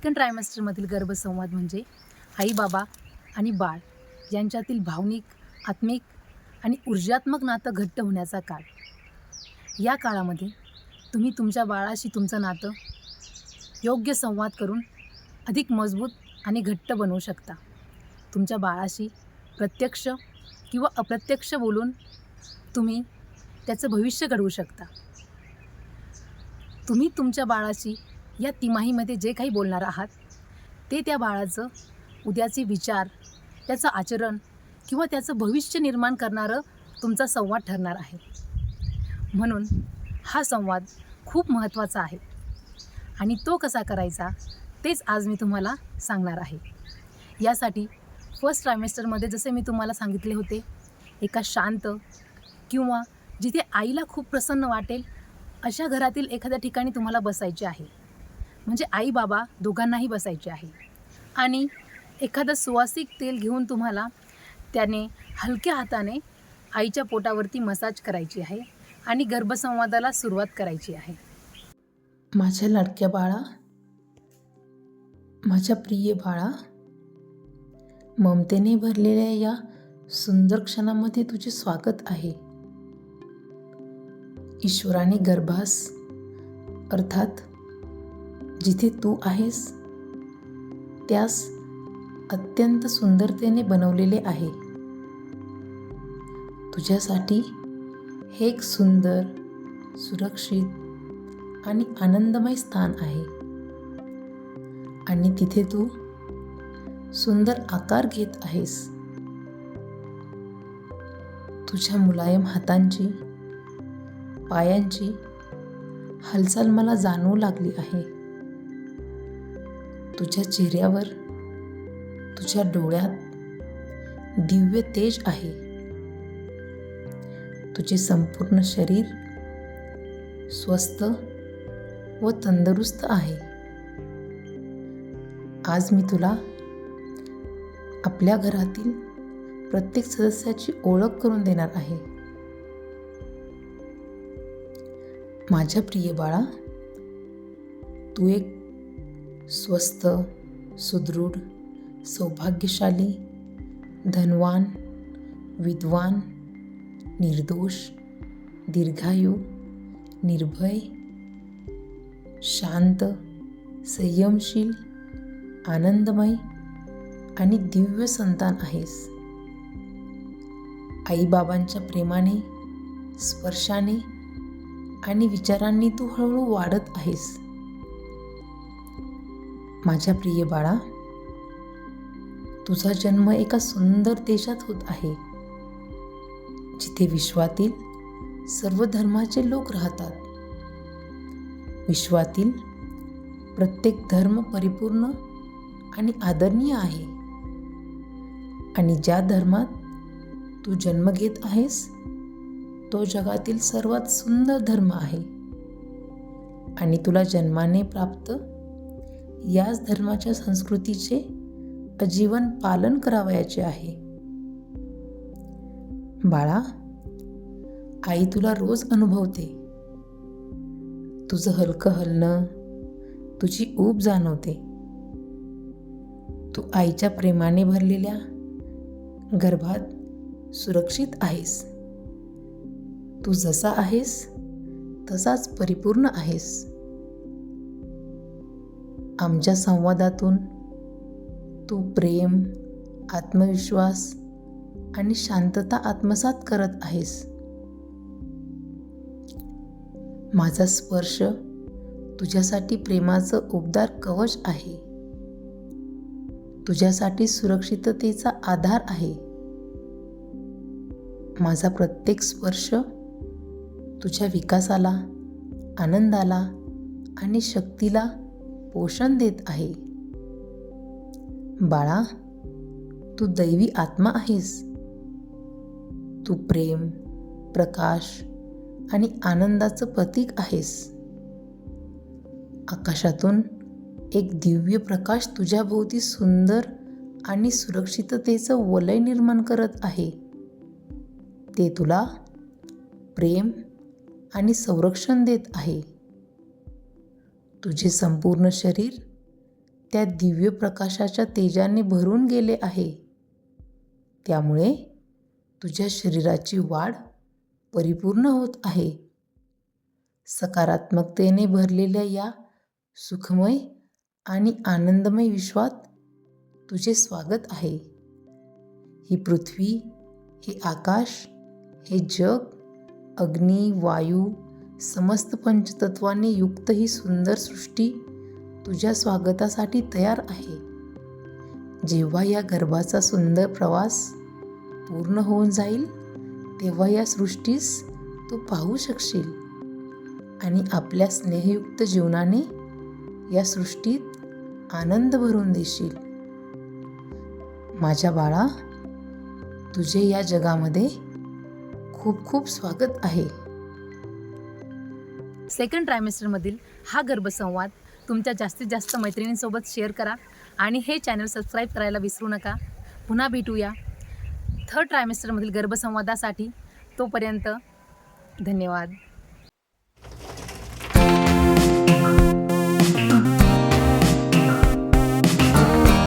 Second ट्रायमेस्टरमधील गर्भसंवाद म्हणजे आई बाबा आणि बाळ यांच्यातील भावनिक आत्मिक आणि ऊर्जात्मक नातं घट्ट होण्याचा काळ. या काळामध्ये तुम्ही तुमच्या बाळाशी तुमचं नातं योग्य संवाद करून अधिक मजबूत आणि घट्ट बनवू शकता. तुमच्या बाळाशी प्रत्यक्ष किंवा अप्रत्यक्ष बोलून तुम्ही त्याचं भविष्य घडवू शकता. तुम्ही तुमच्या बाळाशी या तिमाहीमध्ये जे काही बोलणार आहात ते त्या बाळाचं उद्याचे विचार त्याचं आचरण किंवा त्याचं भविष्य निर्माण करणारं तुमचा संवाद ठरणार आहे. म्हणून हा संवाद खूप महत्त्वाचा आहे आणि तो कसा करायचा तेच आज मी तुम्हाला सांगणार आहे. यासाठी फर्स्ट ट्रायमेस्टरमध्ये जसे मी तुम्हाला सांगितले होते एका शांत किंवा जिथे आईला खूप प्रसन्न वाटेल अशा घरातील एखाद्या ठिकाणी तुम्हाला बसायचे आहे. म्हणजे आई बाबा दोघांनाही बसायचे आहे. आणि एखादं सुवासिक तेल घेऊन तुम्हाला त्याने हलक्या हाताने आईच्या पोटावरती मसाज करायची आहे आणि गर्भसंवादाला सुरुवात करायची आहे. माझ्या लाडक्या बाळा माझ्या प्रिय बाळा ममतेने भरलेल्या या सुंदर क्षणामध्ये तुझे स्वागत आहे. ईश्वराने गर्भास अर्थात जिथे तू आहेस त्यास अत्यंत सुंदरतेने बनवलेले आहे. तुझ्यासाठी हे एक सुंदर सुरक्षित आणि आनंदमय स्थान आहे. आणि तिथे तू सुंदर आकार घेत आहेस. तुझ्या मुलायम हातांची पायांची हालचाल मला जाणवू लागली आहे. तुझ्या चेहऱ्यावर तुझ्या डोळ्यात दिव्य तेज आहे. तुझे संपूर्ण शरीर स्वस्थ व तंदुरुस्त आहे. आज मी तुला आपल्या घरातील प्रत्येक सदस्याची ओळख करून देणार आहे. माझ्या प्रिय बाळा तू एक स्वस्थ सुदृढ सौभाग्यशाली धनवान विद्वान निर्दोष दीर्घायू निर्भय शांत संयमशील आनंदमय आणि दिव्य संतान आहेस. आईबाबांच्या प्रेमाने स्पर्शाने आणि विचारांनी तू हळूहळू वाढत आहेस. माझ्या प्रिय बाळा तुझा जन्म एका सुंदर देशात होत आहे जिथे विश्वातील सर्व धर्माचे लोक राहतात. विश्वातील प्रत्येक धर्म परिपूर्ण आणि आदरणीय आहे. आणि ज्या धर्मात तू जन्म घेत आहेस तो जगातील सर्वात सुंदर धर्म आहे. आणि तुला जन्माने प्राप्त याच धर्माच्या संस्कृतीचे आजीवन पालन करावयाचे आहे. बाळा आई तुला रोज अनुभवते. तुझं हलकं हलणं तुझी ऊब जाणवते. तू आईच्या प्रेमाने भरलेल्या गर्भात सुरक्षित आहेस. तू जसा आहेस तसाच परिपूर्ण आहेस. आमच्या संवादातून तू प्रेम आत्मविश्वास आणि शांतता आत्मसात करत आहेस. माझा स्पर्श तुझ्यासाठी प्रेमाचं उबदार कवच आहे. तुझ्यासाठी सुरक्षिततेचा आधार आहे. माझा प्रत्येक स्पर्श तुझ्या विकासाला आनंदाला आणि शक्तीला पोषण देत आहे. बाळा तू दैवी आत्मा आहेस. तू प्रेम प्रकाश आणि आनंदाचं प्रतीक आहेस. आकाशातून एक दिव्य प्रकाश तुझ्याभोवती सुंदर आणि सुरक्षिततेचं वलय निर्माण करत आहे. ते तुला प्रेम आणि संरक्षण देत आहे. तुझे संपूर्ण शरीर त्या दिव्य प्रकाशाच्या तेजाने भरून गेले आहे. त्यामुळे तुझ्या शरीराची वाढ परिपूर्ण होत आहे. सकारात्मकतेने भरलेल्या या सुखमय आणि आनंदमय विश्वात तुझे स्वागत आहे. ही पृथ्वी हे आकाश हे जग अग्नी वायू समस्त पंचतत्वांनी युक्त ही सुंदर सृष्टी तुझ्या स्वागतासाठी तयार आहे. जेव्हा या गर्भाचा सुंदर प्रवास पूर्ण होऊन जाईल तेव्हा या सृष्टीस तू पाहू शकशील. आणि आपल्या स्नेहयुक्त जीवनाने या सृष्टीत आनंद भरून देशील. माझ्या बाळा तुझे या जगामध्ये खूप खूप स्वागत आहे. सेकंड ट्रायमेस्टरमधील हा गर्भसंवाद तुमच्या जास्तीत जास्त मैत्रिणींसोबत शेअर करा आणि हे चॅनल सबस्क्राईब करायला विसरू नका. पुन्हा भेटूया. थर्ड ट्रायमेस्टरमधील गर्भसंवादासाठी तोपर्यंत धन्यवाद.